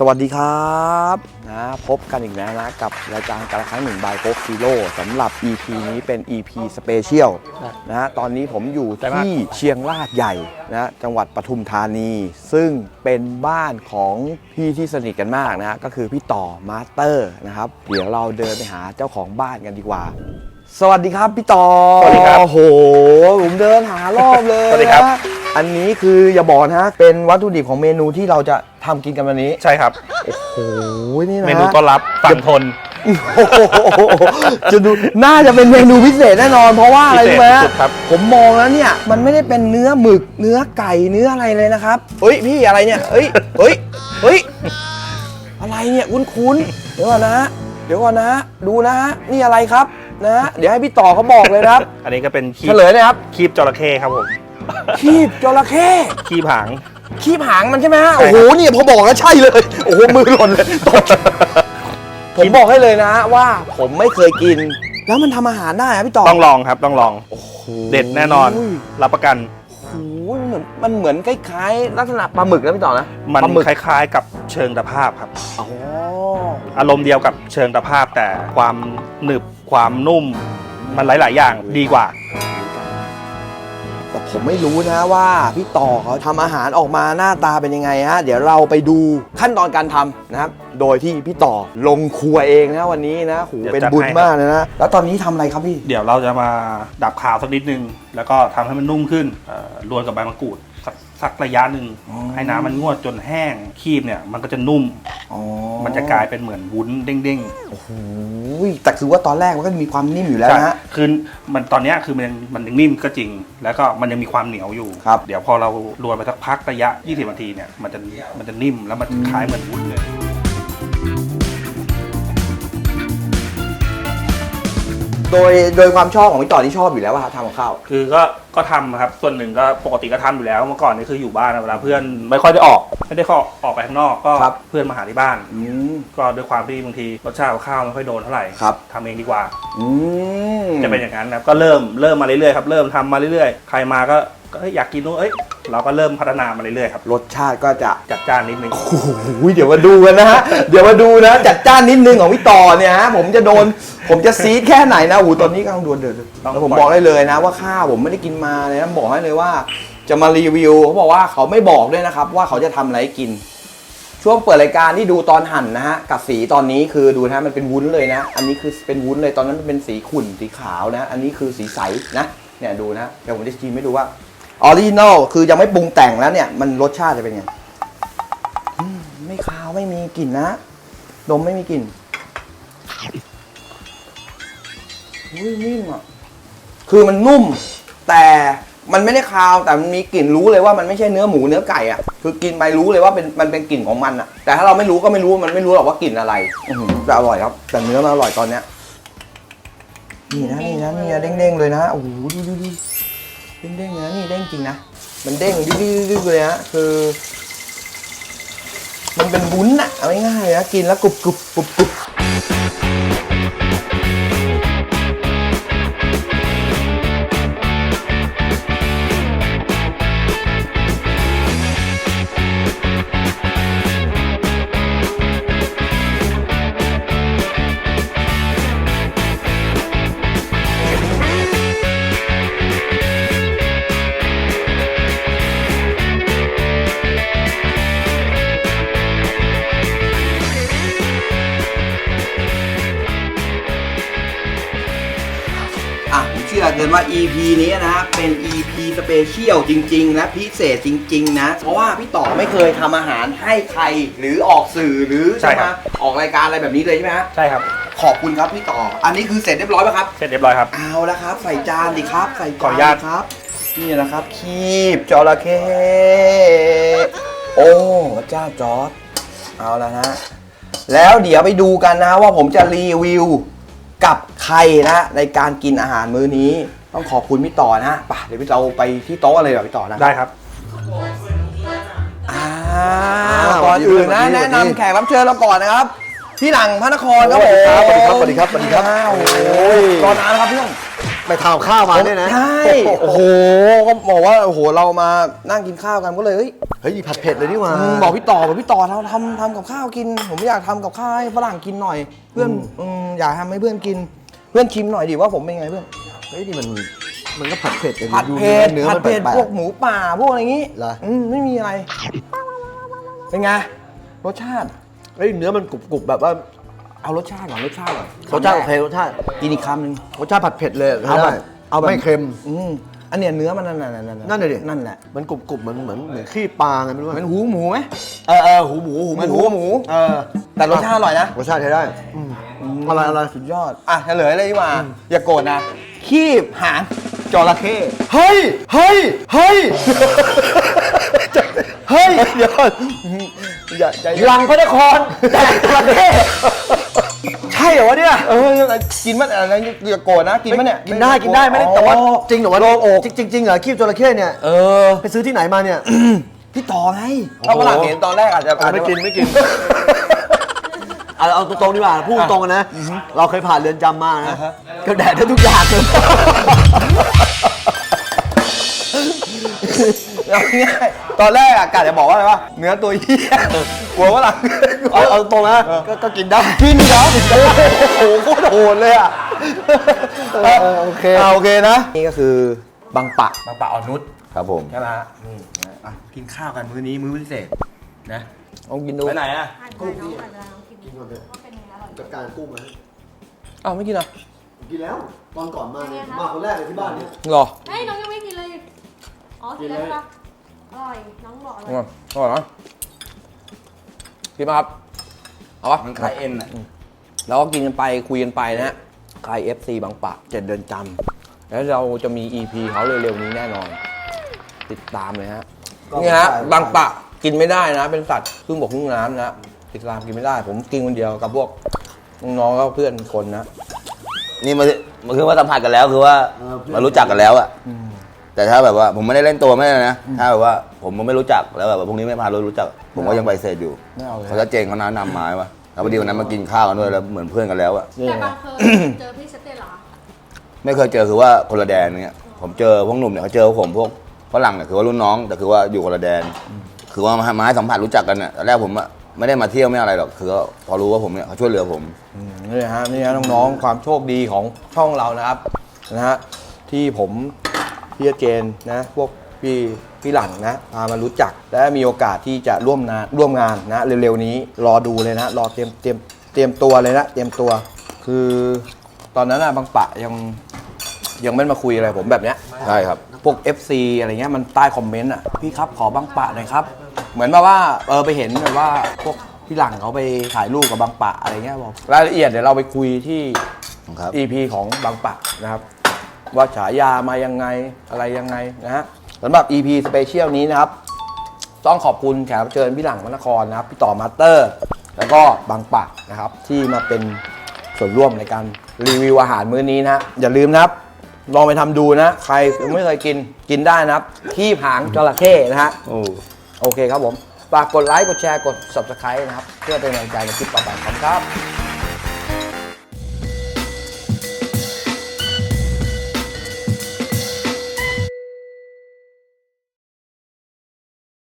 สวัสดีครับนะพบกันอีกแล้วนะ กับรายการการละครั้งหนึ่งบายโคกซีโร่สำหรับ EP นี้เป็น EP สเปเชียลครับนะฮะตอนนี้ผมอยู่แต่ว่าที่เชียงรากใหญ่นะจังหวัดปทุมธานี ซึ่งเป็นบ้านของพี่ที่สนิทกันมากนะฮะก็คือพี่ต่อมาสเตอร์นะครับ เดี๋ยวเราเดินไปหาเจ้าของบ้านกันดีกว่า สวัสดีครับพี่ต่อสวัสดีครับโอ้โหผมเดินหารอบเลยสวัสดีครับนะ อันนี้คืออย่าบอกนะฮะเป็นวัตถุดิบของเมนูที่เราจะทำกินกันวันนี้ใช่ครับ โอ้โหนี่นะเมนูต้อนรับฝั่งทน โอ้โหจะดูน่าจะเป็นเมนูพิเศษแน่นอน เพราะว่าอะไรพิเศษรู้ไหมสุดๆครับ ผมมองแล้วเนี่ยมันไม่ได้เป็นเนื้อหมึกเนื้อไก่เนื้ออะไรเลยนะครับเฮ้ยพี่อะไรเนี่ยเฮ้ยเฮ้ยเฮ้ยอะไรเนี่ยคุ้นๆเดี๋ยวก่อนนะ เดี๋ยวก่อนนะ ดูนะนี่อะไรครับนะ เดี๋ยวให้พี่ต่อเขาบอกเลยนะครับ อันนี้ก็เป็นคีเฉบลยนะครับ คีบจระเข้ครับผม คีบจระเข้คีบหางคีบหางมันใช่ไหมฮะใช่ครับโอ้โหเนี่ยพอบอกแล้วใช่เลย โอ้โหมือหล่นเลยตกผมบอกให้เลยนะว่าผมไม่เคยกิน แล้วมันทำอาหารได้อะพี่ต่อต้องลองครับต้องลอง โอ้โหเด็ดแน่นอน รับประกัน โอ้โหมันเหมือนมันเหมือนคล้ายๆลักษณะปลาหมึกนะพี่ต่อนะมันปลาหมึกคล้ายๆ กับเชิงตะภาพครับ อ๋ออารมณ์เดียวกับเชิงตะภาพแต่ความหนึบความนุ่ม มันหลาย ๆ อย่างดีกว่าแต่ ผมไม่รู้นะว่าพี่ต่อเขาทำอาหารออกมาหน้าตาเป็นยังไงฮะเดี๋ยวเราไปดูขั้นตอนการทำนะครับ โดยที่พี่ต่อลงครัวเองนะวันนี้นะหูเป็นบุญมากเลยนะแล้วตอนนี้ทำอะไรครับพี่ เดี๋ยวเราจะมาดับขาวสักนิดนึง แล้วก็ทำให้มันนุ่มขึ้นเอ่อรวนกับใบมะกรูด สักสักระยะหนึ่งอ๋อ ให้น้ำมันงวดจนแห้งคีบเนี่ย มันก็จะนุ่ม อ๋อมันจะกลายเป็นเหมือนวุ้นเด้งๆโอ้โหแต่คือว่าตอนแรกมันก็มีความนิ่มอยู่แล้วนะฮะใช่คือมันตอนเนี้ยคือมันยังมันยังนิ่มก็จริง แล้วก็มันยังมีความเหนียวอยู่ ครับ เดี๋ยวพอเรารวนไปสักพักระยะ 20นาทีเนี่ยมันจะมันจะนิ่มแล้วมันคล้ายเหมือนวุ้นเลย โดยโดยความชอบของพี่ต่อที่ชอบอยู่แล้วว่าทำกับข้าว คือก็ก็ทำครับ ส่วนหนึ่งก็ปกติก็ทำอยู่แล้วเมื่อก่อนนี่คืออยู่บ้านนะเวลาเพื่อนไม่ค่อยได้ออก ไม่ได้เข้าออกไปข้างนอกก็ครับ เพื่อนมาหาที่บ้าน อืม ก็ด้วยความที่บางทีรสชาติของข้าวไม่ค่อยโดนเท่าไหร่ครับ ทำเองดีกว่า อืมจะเป็นอย่างนั้นนะครับก็เริ่มเริ่มมาเรื่อยๆครับเริ่มทำมาเรื่อยๆ ใครมาก็ก็เอ้ยอยากกินนู้นเอ้ย เราก็เริ่มพัฒนามาเรื่อยๆครับรสชาติก็จะจัดจ้านนิดนึง โอ้โหเดี๋ยวมาดูกันนะฮะ เดี๋ยวมาดูนะ จัดจ้านนิดนึงของพี่ต่อเนี่ยฮะผมจะโดน ผมจะซีดแค่ไหนนะโอ้โหตอนนี้กำลังดวนเดือดเลยต้อง แล้วผมบอกได้เลยนะว่าข้าวผมไม่ได้กินมาเลยนะบอกให้เลยว่า จะมารีวิวเขาบอกว่าเขาไม่บอกด้วยนะครับ ว่าเขาจะทำอะไรให้กิน ช่วงเปิดรายการที่ดูตอนหั่นนะฮะกับสีตอนนี้คือดูนะฮะมันเป็นวุ้นเลยนะ อันนี้คือเป็นวุ้นเลยตอนนั้นมันเป็นสีขุ่นสีขาวนะ อันนี้คือสีใสนะเนี่ยดูนะเดี๋ยวผมจะชิมให้ดูว่า ออริจินอลคือยังไม่ปรุงแต่งแล้วเนี่ย มันรสชาติจะเป็นไงไม่คาวไม่มีกลิ่นนะดมไม่มีกลิ่นอุ้ยนิ่มอะคือมันนุ่ม แต่มันไม่ได้คาวแต่มันมีกลิ่นรู้เลยว่ามันไม่ใช่เนื้อหมูเนื้อไก่อะคือกินไปรู้เลยว่าเป็นมันเป็นกลิ่นของมันอะ แต่ถ้าเราไม่รู้ก็ไม่รู้มันไม่รู้หรอกว่ากลิ่นอะไรแต่อร่อยครับ แต่เนื้อมันอร่อยตอนเนี้ยนี่นะนี่นะนี่นะเด้งๆเลยนะโอ้โหดูดูดู เด้งๆนะนี่เด้งจริงนะ มันเด้งดื้อๆเลยฮะคือ มันเป็นวุ้นอะเอาง่ายๆนะกินแล้วกรุบกรุบกรุบกรุบ อะผมเชื่อเกินว่า EP นี้นะฮะเป็น EP สเปเชียลจริงๆนะพิเศษจริง ๆ นะ เพราะว่าพี่ต่อไม่เคยทำอาหารให้ใครหรือออกสื่อหรือใช่จะครัมาบออกรายการอะไรแบบนี้เลยใช่ไหมฮะใช่ครับ ขอบคุณครับพี่ต่อ อันนี้คือเสร็จเรียบร้อยไหมครับ เสร็จเรียบร้อยครับ เอาละครับ ใส่จานดิครับ ใส่จานขออนุญาตดิครับ นี่นะครับ คีบจระเข้โอ้เจ้าจอร์ดเอาละนะแล้วเดี๋ยวไปดูกันนะว่าผมจะรีวิว กับใครนะในการกินอาหารมื้อนี้ ต้องขอบคุณพี่ต่อนะไป่ะเดี๋ยวพี่เราไปที่โต๊ะกันเลยดีกว่าพี่ต่อนะได้ครับอ่าก่อนอื่นนะแนะนำแขกรับเชิญเราก่อนนะครับ พี่หลังพระนครครับผมสวัสดีครับสวัสดีครับสวัสดีครับอ้าวโอ้ยรอนานแล้วครับเพื่อน ไปทำข้าวมาเนี่ยนะใช่โอ้โหก็บอกว่าโอ้โหเรามานั่งกินข้าวกันก็เลยเฮ้ยเฮ้ยผัดเผ็ดเลยนี่หว่าอืมบอกพี่ต่อบอกพี่ต่อทำทำทำกับข้าวกิน ผมอยากทำกับข้าวให้ฝรั่งกินหน่อย เพื่อนอืมอยากทำให้เพื่อนกิน เพื่อนชิมหน่อยดิว่าผมเป็นไงเพื่อนเฮ้ยนี่มันมันก็ผัดเผ็ดแต่ผัดดูเผ็ดเนื้อผัดมันเผ็ดแปลพวกหมูป่าพวกอะไรอย่างงี้เหรออืมไม่มีอะไรเป็นไงรสชาติเฮ้ยเนื้อมันกรุบๆแบบว่า เอารสชาติก่อนรสชาติก่อนรสชาติโอเครสชาติกินอีกคำหนึ่งรสชาติผัดเผ็ดเลยเอาแบบได้เอาแบบไม่เค็มอืมอันเนี้ยเนื้อมันนั่นน่ะนั่นนั่นเลยดินั่นแหละมันกรุบๆเหมือนเหมือนเหมือนขี้ปลาไงไม่รู้มันหูหมูไหมเออเออหูหมูหูมันหูหมูเออแต่รสชาติอร่อยนะรสชาติใช้ได้อืมอะไรอะไรสุดยอดอะเฉลยเลยดีกว่าอย่าโกรธนะคีบหางจระเข้เฮ้ยเฮ้ยเฮ้ยเฮ้ยเดี๋ยวก่อนอย่าใจเย็นหลังพระนครแต่จระเข้ใช่เหรอวะเนี่ย เออกินมันอะไรอย่าโกรธนะกินมันเนี่ยกินได้กินได้ไม่ได้แต่ว่าอ๋อจริงเหรอวะโล่งอกจริงจริงๆเหรอคีบจระเข้เนี่ยเออไปซื้อที่ไหนมาเนี่ยพี่ต่อไงเราฝรั่งเห็นตอนแรกอาจจะไม่กินไม่กินเอาเอาตรงๆดีกว่าพูดตรงๆกันนะ เราเคยผ่านเรือนจำมานะก็แดดได้ทุกอย่างเลย เอาง่ายๆตอนแรกอะกะจะบอกว่าอะไรวะเนื้อตัวเหี้ยกลัวฝรั่งเอาเอาตรงๆนะก็ก็กินได้กินเหรอโอ้โหโคตรโหดเลยอะเออโอเคาโอเคนะ นี่ก็คือบางปะบางปะอ่อนนุชครับผมใช่ไหมฮะนี่นะอะกินข้าวกันมื้อนี้มื้อพิเศษนะลองกินดูไปไหนอะอ่านใจน้องอ่านใจน้องกินว่าเป็นยังไงอร่อยจัดการกุ้งนะอ้าวไม่กินเหรอกินแล้วตอนก่อนมาเนี่ยมาคนแรกเลยที่บ้านเนี่ยหรอเฮ้ยน้องยังไม่กินเลย อ๋อกินแล้วใช่ปะอ ร่อย น้องบอกอร่อร่ออยยอร่อยนะกินไหมครับ เอาปะมันคล้ายเอ็นอะแล้วก็กินกันไปคุยกันไปนะฮะใคร FC บางปะเจ็ดเดือนจำแล้วเราจะมี EP เขาเร็วๆนี้แน่นอน ติดตามเลยฮะ นี่ฮะ บางปะกินไม่ได้นะ เป็นสัตว์ครึ่งบกครึ่งน้ำนะติดตามกินไม่ได้ ผมกินคนเดียวกับพวกน้องๆก็เพื่อนคนนะ นี่มันมันคือว่าสัมผัสกันแล้วคือว่าเออเพื่อน มารู้จักกันแล้วอะ แต่ถ้าแบบว่าผมไม่ได้เล่นตัวไม่ได้นะ ถ้าแบบว่าผมไม่รู้จักแล้วแบบว่าพวกนี้ไม่พารู้รู้จัก ผมก็ยังไปฏิเสธอยู่ไม่เอาเลย เขาจะเจงเขานะนำหมายว่าแล้วพอดีวันนั้นมากินข้าวกันด้วยแล้วเหมือนเพื่อนกันแล้วอะนี่แต่ไงบางเคยเจอพี่สเตนเหรอไม่เคยเจอคือว่าคนละแดนเนี่ยผมเจอพวกหนุ่มเนี่ยเขาเจอพวกผมพวกฝรั่งเนี่ยคือว่ารุ่นน้องแต่คือว่าอยู่คนละแดน คือว่ามาให้สัมผัสรู้จักกันเนี่ยตอนแรกผมอะไม่ได้มาเที่ยวไม่อะไรหรอกคือว่าพอรู้ว่าผมเนี่ยเขาช่วยเหลือผม อืมนี่ฮะนี่ฮะน้องๆความโชคดีของช่องเรานะครับนะฮะที่ผม พี่เจนนะพวกพี่พี่หลังนะพามารู้จัก และมีโอกาสที่จะร่วมงานร่วมงานนะเร็วๆนี้รอดูเลยนะ รอเตรียมเตรียมเตรียมตัวเลยนะเตรียมตัว คือตอนนั้นอะบางปะยังยังไม่มาคุยอะไรผมแบบเนี้ยใช่ครับ พวก FC อะไรเงี้ยมันใต้คอมเมนต์อะพี่ครับขอบางปะหน่อยครับ เหมือนแบบว่าเออไปเห็นแบบว่าพวกพี่หลังเขาไปถ่ายรูปกับบางปะอะไรเงี้ยบอกรายละเอียดเดี๋ยวเราไปคุยที่ ครับ EP ของบางปะนะครับ ว่าฉายามายังไงอะไรยังไงนะฮะสำหรับ EP สเปเชียลนี้นะครับ ต้องขอบคุณแขกรับเชิญพี่หลังพระนครนะครับ พี่ต่อมาสเตอร์ แล้วก็บางปะนะครับ ที่มาเป็นส่วนร่วมในการรีวิวอาหารมื้อนี้นะฮะอย่าลืมนะครับ ลองไปทำดูนะ ใครยังไม่เคยกินกินได้นะครับ ขี้ผางจระเข้นะฮะ โอ้ โอเคครับผม ฝากกดไลค์ กดแชร์ กด subscribe นะครับ เพื่อเป็นกำลังใจในคลิปต่อไปขอบคุณครับ